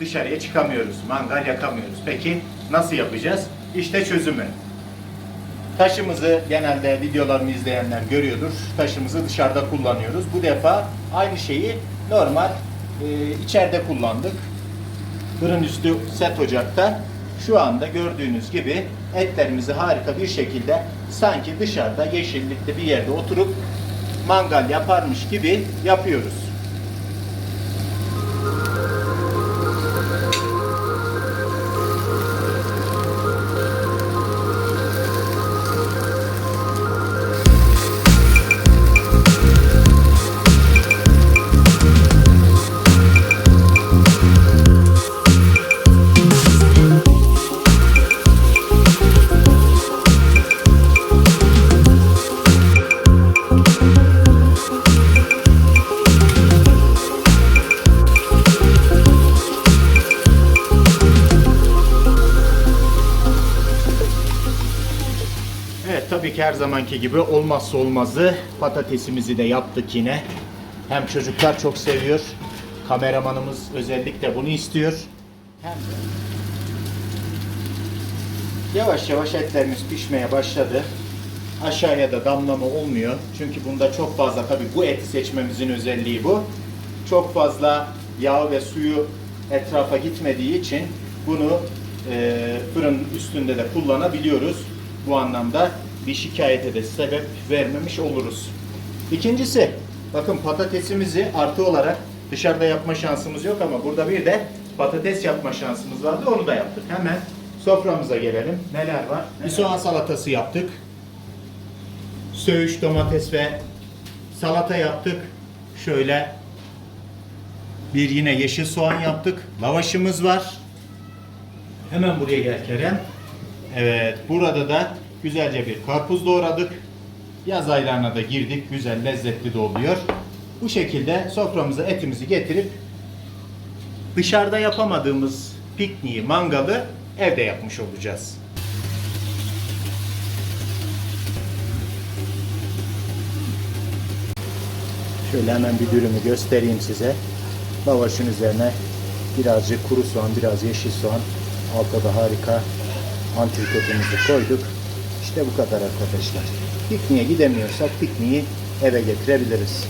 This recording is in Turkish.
dışarıya çıkamıyoruz. Mangal yakamıyoruz. Peki nasıl yapacağız? İşte çözümü. Taşımızı genelde videolarımı izleyenler görüyordur. Taşımızı dışarıda kullanıyoruz. Bu defa aynı şeyi normal e, içeride kullandık. Fırın üstü set ocakta. Şu anda gördüğünüz gibi etlerimizi harika bir şekilde sanki dışarıda yeşillikte bir yerde oturup mangal yaparmış gibi yapıyoruz. Tabii ki her zamanki gibi olmazsa olmazı patatesimizi de yaptık yine. Hem çocuklar çok seviyor. Kameramanımız özellikle bunu istiyor. Hem de yavaş yavaş etlerimiz pişmeye başladı. Aşağıya da damlama olmuyor. Çünkü bunda çok fazla tabii bu eti seçmemizin özelliği bu. Çok fazla yağ ve suyu etrafa gitmediği için bunu e, fırın üstünde de kullanabiliyoruz. Bu anlamda bir şikayete de sebep vermemiş oluruz. İkincisi, bakın patatesimizi artı olarak dışarıda yapma şansımız yok ama burada bir de patates yapma şansımız vardı. Onu da yaptık. Hemen soframıza gelelim. Neler var? Bir soğan salatası yaptık. Söğüş, domates ve salata yaptık. Şöyle bir yine yeşil soğan yaptık. Lavaşımız var. Hemen buraya gel Kerem. Evet, burada da güzelce bir karpuz doğradık. Yaz aylarına da girdik. Güzel, lezzetli de oluyor. Bu şekilde soframıza etimizi getirip dışarıda yapamadığımız pikniği, mangalı evde yapmış olacağız. Şöyle hemen bir dürümü göstereyim size. Lavaşın üzerine birazcık kuru soğan, biraz yeşil soğan. Altta da harika antrikotumuzu koyduk. İşte bu kadar arkadaşlar. Pikniğe gidemiyorsak pikniği eve getirebiliriz.